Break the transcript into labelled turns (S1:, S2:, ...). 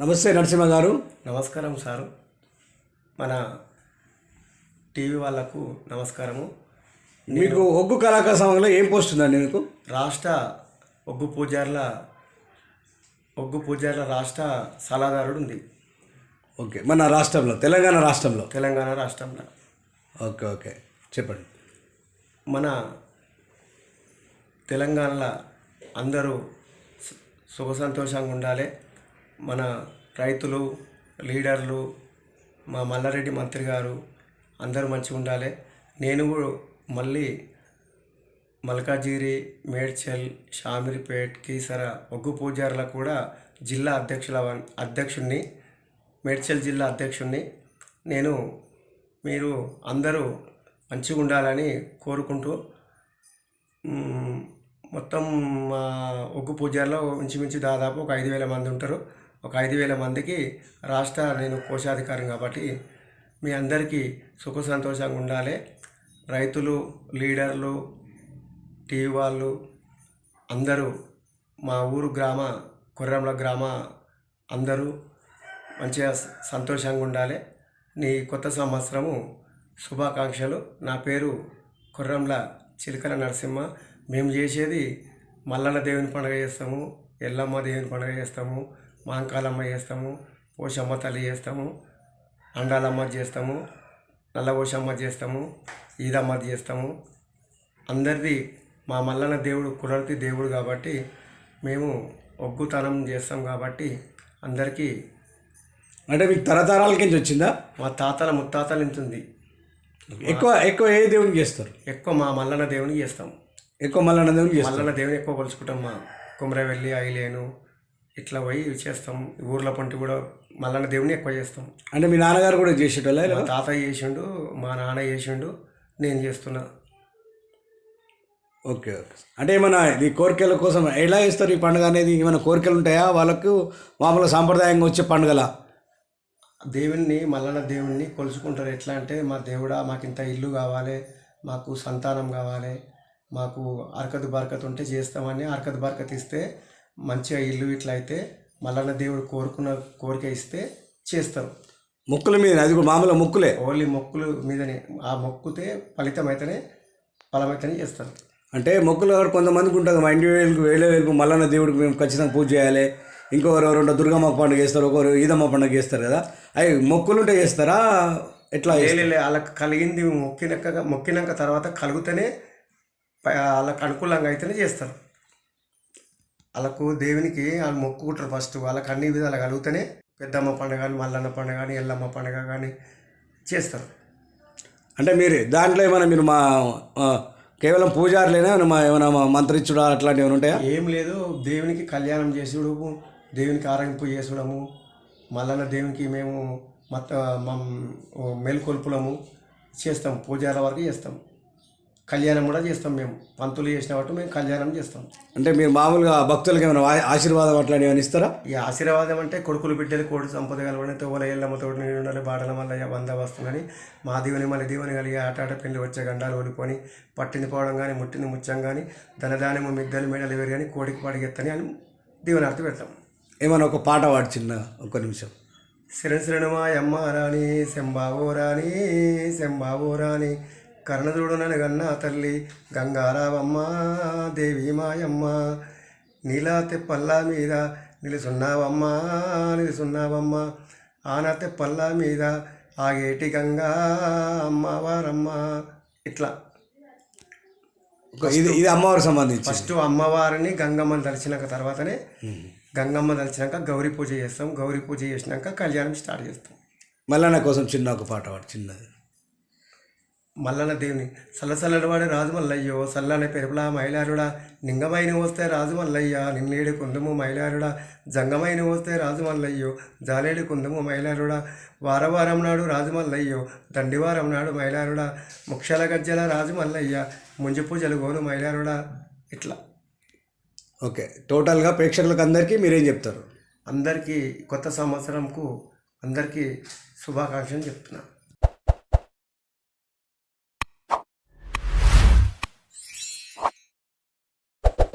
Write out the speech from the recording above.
S1: నమస్తే నరసింహ గారు.
S2: నమస్కారం సారు. మన టీవీ వాళ్ళకు నమస్కారము.
S1: మీకు ఒగ్గు కళాకార సంఘంలో ఏం పోస్ట్ ఉందండి మీకు?
S2: రాష్ట్ర ఒగ్గు పూజార్ల ఒగ్గు పూజార్ల రాష్ట్ర సలహాదారుడు ఉంది.
S1: ఓకే మన రాష్ట్రంలో తెలంగాణ రాష్ట్రంలో.
S2: తెలంగాణ రాష్ట్రంలో.
S1: Okay okay. చెప్పండి.
S2: మన తెలంగాణలో అందరూ సుఖ సంతోషంగా ఉండాలి. మన రైతులు లీడర్లు మా మల్లారెడ్డి మంత్రి గారు అందరూ మంచిగా ఉండాలి. నేను కూడా మళ్ళీ మల్కాజిగిరి మేడ్చల్ షామిరిపేట్ కీసర ఒగ్గు పూజారులకు కూడా జిల్లా అధ్యక్షుల అధ్యక్షుడిని మేడ్చల్ జిల్లా అధ్యక్షుడిని నేను మీరు అందరూ మంచిగా ఉండాలని కోరుకుంటూ మొత్తం మా ఒగ్గు పూజార్లో ఇంచుమించు దాదాపు ఒక ఐదు వేల మంది ఉంటారు. ఒక ఐదు వేల మందికి రాష్ట్ర నేను కోశాధికారం కాబట్టి మీ అందరికీ సుఖ సంతోషంగా ఉండాలి. రైతులు లీడర్లు టీవీ వాళ్ళు అందరూ మా ఊరు గ్రామ కుర్రంల గ్రామ అందరూ మంచిగా సంతోషంగా ఉండాలి. నీ కొత్త సంవత్సరము శుభాకాంక్షలు. నా పేరు కుర్రంల చిలకల నరసింహ. మేము చేసేది మల్లన్న దేవుని పండుగ చేస్తాము ఎల్లమ్మ దేవుని పండుగ చేస్తాము మాంకాలమ్మ చేస్తాము పోషమ్మ తల్లి చేస్తాము అండాలమ్మ చేస్తాము నల్లపోషమ్మ చేస్తాము ఈదమ్మ చేస్తాము. అందరిది మా మల్లన్న దేవుడు కులర్తి దేవుడు కాబట్టి మేము ఒగ్గుతనం చేస్తాం కాబట్టి అందరికీ
S1: అంటే మీకు తరతరాల నుంచి వచ్చిందా?
S2: మా తాతల ముత్తాతల నుంచి ఉంది.
S1: ఎక్కువ ఎక్కువ ఏ దేవునికి చేస్తారు?
S2: ఎక్కువ మా మల్లన్న దేవునికి చేస్తాం.
S1: ఎక్కువ మల్లన్న దేవునికి
S2: మల్లన్న దేవుని ఎక్కువ కొలుచుకుంటాం మా కుమరవెల్లి ఐలేను ఇట్లా పోయి చేస్తాం. ఊర్ల పంటి కూడా మల్లన్న దేవుని ఎక్కువ చేస్తాం.
S1: అంటే మీ నాన్నగారు కూడా చేసేటోళ్ళ
S2: మా తాత చేసిండు మా నాన్న చేసిండు నేను చేస్తున్నా.
S1: Okay okay. అంటే ఏమైనా ఇది కోరికల కోసం ఎలా చేస్తారు ఈ పండుగ అనేది? ఏమైనా కోరికలు ఉంటాయా? వాళ్ళకు మామూలు సాంప్రదాయంగా వచ్చే పండుగల?
S2: దేవుణ్ణి మల్లన్న దేవుణ్ణి కొలుచుకుంటారు. ఎట్లా అంటే మా దేవుడా మాకు ఇంత ఇల్లు కావాలి మాకు సంతానం కావాలి మాకు అరకతు బరకత్ ఉంటే చేస్తామని అరకతు బరకత్ ఇస్తే మంచిగా ఇల్లు ఇట్లా అయితే మల్లన్న దేవుడు కోరుకున్న కోరిక ఇస్తే చేస్తారు.
S1: మొక్కుల మీద అది కూడా మామూలు మొక్కులే.
S2: ఓన్లీ మొక్కులు మీదనే ఆ మొక్కుతే ఫలితం అయితేనే ఫలమైతేనే చేస్తారు.
S1: అంటే మొక్కులు కొంతమందికి ఉంటుంది. మా ఇంటి వేలకు వేలే వేలకు మల్లన్న దేవుడికి మేము ఖచ్చితంగా పూజ చేయాలి. ఇంకొకరు రెండు దుర్గమ్మ పండుగ చేస్తారు ఒకరు ఈదమ్మ పండుగ చేస్తారు కదా. అవి మొక్కులు ఉంటే చేస్తారా? ఎట్లా
S2: వాళ్ళకి కలిగింది మొక్కినాక మొక్కినాక తర్వాత కలిగితేనే వాళ్ళకి అనుకూలంగా అయితేనే చేస్తారు. వాళ్ళకు దేవునికి వాళ్ళు మొక్కుకుంటారు ఫస్ట్ వాళ్ళకి అన్ని విధాలు కలుగుతూనే పెద్దమ్మ పండుగ కానీ మల్లన్న పండుగ కానీ ఎల్లమ్మ పండుగ కానీ చేస్తారు.
S1: అంటే మీరు దాంట్లో ఏమైనా మీరు మా కేవలం పూజారులేనా? ఏమైనా మా ఏమైనా మంత్రిచ్చుడా? అట్లాంటివి ఏమైనా ఉంటాయా?
S2: ఏం లేదు. దేవునికి కళ్యాణం చేసుడు దేవునికి ఆరంభింపు చేసుడము. మల్లన్న దేవునికి మేము మత మేల్కొల్పులము చేస్తాం. పూజాల వరకు చేస్తాం. కళ్యాణం కూడా చేస్తాం మేము. పంతులు చేసిన వాటి మేము కళ్యాణం చేస్తాం.
S1: అంటే మీరు మామూలుగా భక్తులకి ఏమైనా ఆశీర్వాదం అట్లాంటివి ఏమైనా ఇస్తారా?
S2: ఈ ఆశీర్వాదం అంటే కొడుకులు బిడ్డలు కోడి సంపద కలవని తోవల ఎల్లమ్మ తోడు నేను ఉండాలి బాటల మల్ల వంద వస్తుందని మా దీవెని మళ్ళీ దీవెని కలిగి ఆట ఆట పెళ్ళి వచ్చే గండాలు ఓడిపోని పట్టింది పోవడం కానీ ముట్టింది ముచ్చం కానీ ధనధాన్యము మిద్దలు మెడలు వేరు కానీ కోడికి పడిగెత్తని అని దీవెనార్తి పెడతాం.
S1: ఏమైనా ఒక పాట పాడు చిన్న ఒక నిమిషం.
S2: శరణు శరణుమా అమ్మ రాణి శంబావో రాణి శంబావో రాణి కర్ణదుడు నన్ను తల్లి గంగారావమ్మ దేవి మాయమ్మ నీలా తెప్పల్ల మీద నిలుసున్నావమ్మా నిలుసున్నావమ్మ. ఆన తెప్పల్ల మీద ఆగేటి గంగా అమ్మవారమ్మ ఇట్లా.
S1: ఇది ఇది అమ్మవారికి సంబంధించి
S2: ఫస్ట్ అమ్మవారిని గంగమ్మని దలిచినాక తర్వాతనే గంగమ్మ దలిచినాక గౌరీ పూజ చేస్తాం. గౌరీ పూజ చేసినాక కళ్యాణం స్టార్ట్ చేస్తాం.
S1: మల్లన్న కోసం చిన్న ఒక పాట పాడు చిన్నది.
S2: మల్లన్న దేవుని. సల్లసల్లడివాడే రాజు మల్లయ్యో సల్లనే పెరుపులా మైలారుడా నింగమైన వస్తే రాజు మల్లయ్య నిన్నేడు కుందము మైలారుడా జంగమైన వస్తే రాజు మల్లయ్యో జాలేడు కుందము మైలారుడా వారవారం నాడు రాజు మల్లయ్యో దండివారం నాడు మైలారుడా ముక్షల గజ్జల రాజు మల్లయ్య ముంజు పూజలు గోను మైలారుడా ఇట్లా.
S1: ఓకే. టోటల్గా ప్రేక్షకులకు అందరికీ మీరేం చెప్తారు?
S2: అందరికీ కొత్త సంవత్సరంకు అందరికీ శుభాకాంక్షలు చెప్తున్నా